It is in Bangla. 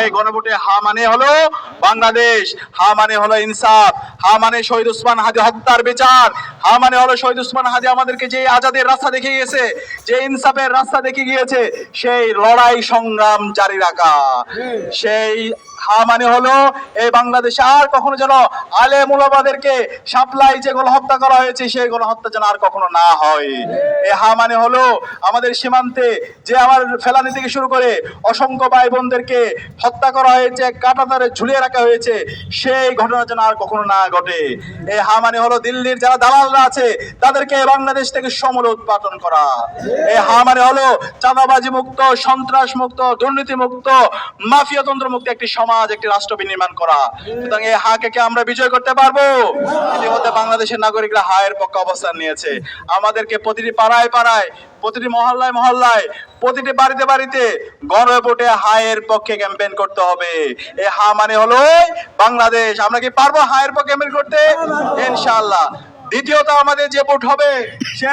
এই গণভোটে হা মানে হলো বাংলাদেশ হা মানে হলো ইনসাফ হা মানে শহীদ উসমান হাদি হত্যার বিচার হা মানে হলো শহীদ উসমান হাদি আমাদেরকে যে আজাদের রাস্তা দেখিয়ে গিয়েছে যে ইনসাফের রাস্তা দেখিয়ে গিয়েছে সেই লড়াই সংগ্রাম জারি রাখা সেই হা মানে হলো এই বাংলাদেশে আর কখনো যেন আলে মুলাবাদেরকে সাপ্লাই যে গণহত্যা করা হয়েছে, সেই গণহত্যা যেন আর কখনো না হয়। এই হা মানে হলো আমাদের সীমান্তে যে আমার ফেলানি থেকে শুরু করে অসংখ্য ভাই বোনদেরকে হত্যা করা হয়েছে, কাটাতারে ঝুলিয়ে রাখা হয়েছে, সেই ঘটনা যেন আর কখনো না ঘটে। এ হা মানে হলো দিল্লির যারা দালালরা আছে, তাদেরকে বাংলাদেশ থেকে সমূলে উৎপাদন করা। এ হা মানে হলো চাঁদাবাজি মুক্ত সন্ত্রাস মুক্ত দুর্নীতি মুক্ত মাফিয়াতন্ত্র মুক্ত একটি সমাজ একটি রাষ্ট্র বিনির্মাণ করা। সুতরাং এই হাকে কি আমরা বিজয় করতে পারব? ইতিমধ্যে বাংলাদেশের নাগরিকরা হায়ের পক্ষে অবস্থান নিয়েছে। আমাদেরকে প্রতিটি পাড়ায় পাড়ায়, প্রতিটি মহল্লায় মহল্লায়, প্রতিটি বাড়িতে বাড়িতে গণভোটে হায়ের পক্ষে ক্যাম্পেইন করতে হবে। এ হা মানে হলো বাংলাদেশ। আমরা কি পারব হায়ের পক্ষে ক্যাম্পেইন করতে? ইনশাআল্লাহ। দ্বিতীয়ত আমাদের যে ভোট হবে, সে